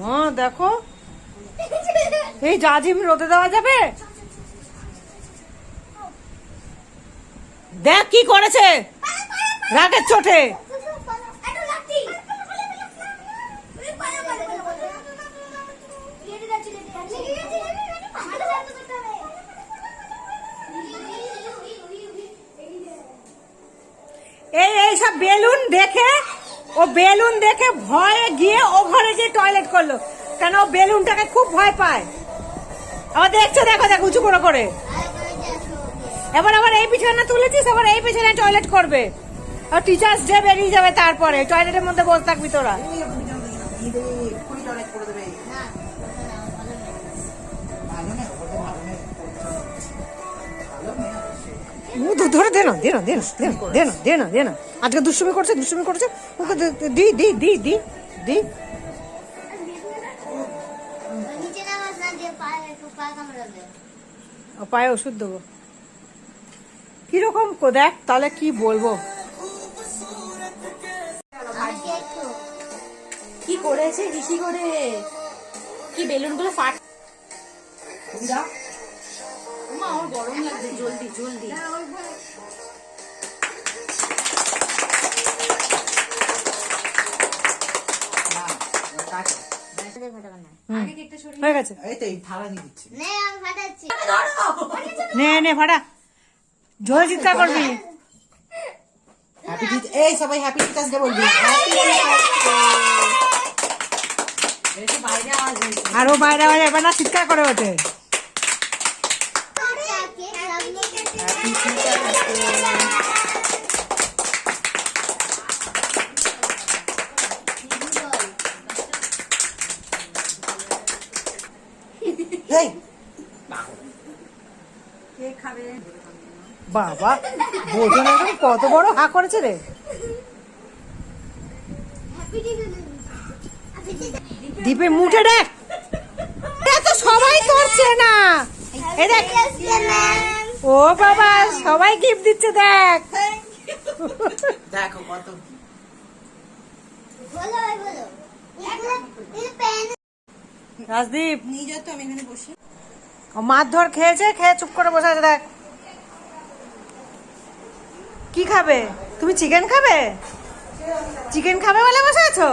মা, দেখো। এই জাজিম রোদে দেওয়া যাবে? দেখ কি করেছে। রাগের চোটে। এই এই সব বেলুন দেখে ও বেলুন দেখে ভয়ে গিয়ে ও ঘরে গিয়ে টয়লেট করল। কেন ও বেলুনটাকে খুব ভয় পায়। আবার দেখছে, দেখো দেখো, উঁচু করে করে। এবার আবার এই পিছনে তুলেছিস, আবার এই পিছনে টয়লেট করবে। আর টিচার্স ডে বেরিয়ে যাবে তারপরে টয়লেটের মধ্যে বসে থাকবি তোরা। ধরে দে না দে না দে না দে না, দে না দে না দে না আজকে দুষ্টুমি করছে দুষ্টুমি করছে। ওকে দে- দে- দি দি দি পায়ে ওষুধ দেবো। কীরকম কো দেখ তাহলে কি বলব? কি করেছে ঋষি করে? কি বেলুনগুলো ফাট গরম লাগছে জলদি জলদি। ফাটাবো না আগে কেকটা সরিয়ে হয়ে গেছে। এই তো এই থালা নিয়ে দিচ্ছি। নে আমি ফাটাচ্ছি। নে নে ভাড়া জোরে চিৎকার করবি। হ্যাপি এই সবাই হ্যাপি টিচার্স ডে বলবি? হ্যাপি আওয়াজ আর বাইরে বাইরে এবার না চিৎকার করে ওঠে। এই বাবা ভোজন একদম কত বড় হা করেছে রে। দীপে মুঠে দেখ। এ তো সবাই করছে না। দেখ। ও বাবা সবাই গিফট দিচ্ছে দেখ। দেখো কত। বলো বলো। রাজদীপ। নিয়ে যা তো আমি এখানে বসে। ও মারধর খেয়েছে? খেয়ে চুপ করে বসে আছে দেখ। কি খাবে? তুমি চিকেন খাবে? চিকেন খাবে বলে বসে আছো?